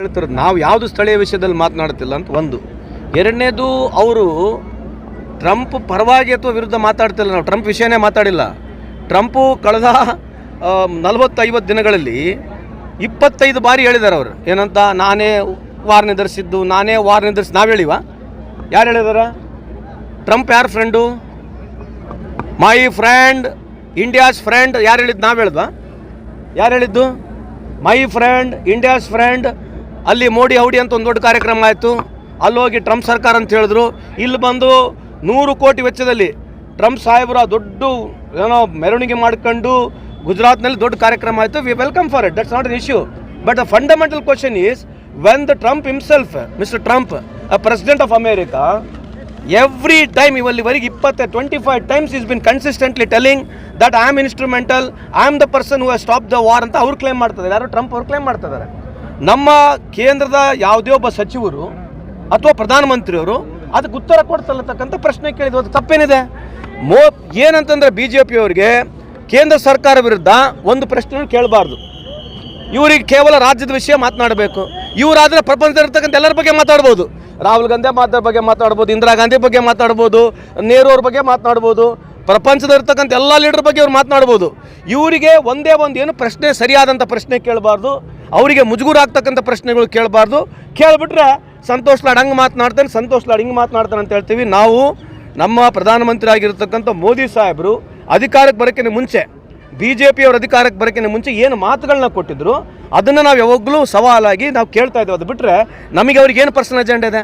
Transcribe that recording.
ಹೇಳ್ತಾರೆ, ನಾವು ಯಾವುದು ಸ್ಥಳೀಯ ವಿಷಯದಲ್ಲಿ ಮಾತನಾಡ್ತಿಲ್ಲ ಅಂತ ಒಂದು. ಎರಡನೇದು, ಅವರು ಟ್ರಂಪ್ ಪರವಾಗಿ ಅಥವಾ ವಿರುದ್ಧ ಮಾತಾಡ್ತಿಲ್ಲ, ನಾವು ಟ್ರಂಪ್ ವಿಷಯನೇ ಮಾತಾಡಿಲ್ಲ. ಟ್ರಂಪು ಕಳೆದ ನಲವತ್ತೈವತ್ತು ದಿನಗಳಲ್ಲಿ ಇಪ್ಪತ್ತೈದು ಬಾರಿ ಹೇಳಿದ್ದಾರೆ ಅವರು. ಏನಂತ, ನಾನೇ ವಾರ್ ನಿರ್ಧರಿಸಿದ್ದು ನಾನೇ ವಾರ್ ನಿರ್ಧರಿಸಿ ನಾವು ಹೇಳಿವ? ಯಾರು ಹೇಳಿದಾರ? ಟ್ರಂಪ್ ಯಾರ friend? My friend, India's friend, ಯಾರು ಹೇಳಿದ್ದು ನಾವು ಹೇಳ್ದ? ಯಾರು ಹೇಳಿದ್ದು? ಮೈ ಫ್ರೆಂಡ್, ಇಂಡಿಯಾಸ್ ಫ್ರೆಂಡ್ ಅಲ್ಲಿ ಮೋಡಿ ಹೌಡಿ ಅಂತ ಒಂದು ದೊಡ್ಡ ಕಾರ್ಯಕ್ರಮ ಆಯಿತು. ಅಲ್ಲಿ ಹೋಗಿ ಟ್ರಂಪ್ ಸರ್ಕಾರ ಅಂತ ಹೇಳಿದ್ರು. ಇಲ್ಲಿ ಬಂದು ನೂರು ಕೋಟಿ ವೆಚ್ಚದಲ್ಲಿ ಟ್ರಂಪ್ ಸಾಹೇಬರ ದೊಡ್ಡ ಏನೋ ಮೆರವಣಿಗೆ ಮಾಡ್ಕೊಂಡು ಗುಜರಾತ್ನಲ್ಲಿ ದೊಡ್ಡ ಕಾರ್ಯಕ್ರಮ ಆಯಿತು. We welcome for it that's not an issue but the fundamental question is when the Trump himself mister Trump a president of America every time ಇವಲ್ಲಿವರೆಗೆ ಇಪ್ಪತ್ತೆ twenty five times is been consistently telling that I am instrumental I am the person who stop the war ಅಂತ ಅವ್ರು claim ಮಾಡ್ತಿದ್ದಾರೆ ಯಾರು Trump ಅವ್ರು claim ಮಾಡ್ತಿದ್ದಾರೆ ನಮ್ಮ ಕೇಂದ್ರದ ಯಾವುದೇ ಒಬ್ಬ ಸಚಿವರು ಅಥವಾ ಪ್ರಧಾನಮಂತ್ರಿಯವರು ಅದಕ್ಕೆ ಉತ್ತರ ಕೊಡ್ತಲ್ಲತಕ್ಕಂಥ ಪ್ರಶ್ನೆ ಕೇಳಿದ್ರು. ಅದು ತಪ್ಪೇನಿದೆ. ಮೋ, ಏನಂತಂದ್ರೆ ಬಿ ಜೆ ಪಿಯವರಿಗೆ ಕೇಂದ್ರ ಸರ್ಕಾರ ವಿರುದ್ಧ ಒಂದು ಪ್ರಶ್ನೆ ಕೇಳಬಾರ್ದು. ಇವರಿಗೆ ಕೇವಲ ರಾಜ್ಯದ ವಿಷಯ ಮಾತನಾಡಬೇಕು. ಇವರಾದರೆ ಪ್ರಪಂಚದಲ್ಲಿರ್ತಕ್ಕಂಥ ಎಲ್ಲರ ಬಗ್ಗೆ ಮಾತಾಡ್ಬೋದು. ರಾಹುಲ್ ಗಾಂಧಿ ಮಾತಾ ಬಗ್ಗೆ ಮಾತಾಡ್ಬೋದು ಇಂದಿರಾ ಗಾಂಧಿ ಬಗ್ಗೆ ಮಾತಾಡ್ಬೋದು ನೆಹರು ಅವ್ರ ಬಗ್ಗೆ ಮಾತನಾಡ್ಬೋದು ಪ್ರಪಂಚದಲ್ಲಿರ್ತಕ್ಕಂಥ ಎಲ್ಲ ಲೀಡರ್ ಬಗ್ಗೆ ಅವ್ರು ಮಾತನಾಡ್ಬೋದು. ಇವರಿಗೆ ಒಂದೇ ಒಂದು ಏನು ಪ್ರಶ್ನೆ, ಸರಿಯಾದಂಥ ಪ್ರಶ್ನೆ ಕೇಳಬಾರ್ದು. ಅವರಿಗೆ ಮುಜುಗುರ ಆಗ್ತಕ್ಕಂಥ ಪ್ರಶ್ನೆಗಳು ಕೇಳಬಾರ್ದು. ಕೇಳಿಬಿಟ್ರೆ ಸಂತೋಷ್ ಲಾಡ್ ಹಂಗೆ ಮಾತನಾಡ್ತಾನೆ, ಸಂತೋಷ್ ಲಾಡ್ ಹಿಂಗೆ ಮಾತನಾಡ್ತಾನೆ ಅಂತ ಹೇಳ್ತೀವಿ. ನಾವು ನಮ್ಮ ಪ್ರಧಾನಮಂತ್ರಿ ಆಗಿರತಕ್ಕಂಥ ಮೋದಿ ಸಾಹೇಬರು ಅಧಿಕಾರಕ್ಕೆ ಬರೋಕ್ಕಿಂತ ಮುಂಚೆ ಬಿ ಜೆ ಪಿಯವ್ರ ಅಧಿಕಾರಕ್ಕೆ ಬರೋಕ್ಕಿಂತ ಮುಂಚೆ ಏನು ಮಾತುಗಳನ್ನ ಕೊಟ್ಟಿದ್ರು, ಅದನ್ನು ನಾವು ಯಾವಾಗಲೂ ಸವಾಲಾಗಿ ನಾವು ಕೇಳ್ತಾ ಇದ್ದೇವೆ. ಅದು ಬಿಟ್ಟರೆ ನಮಗೆ ಅವ್ರಿಗೆ ಏನು ಪರ್ಸನಲ್ ಅಜೆಂಡ ಇದೆ?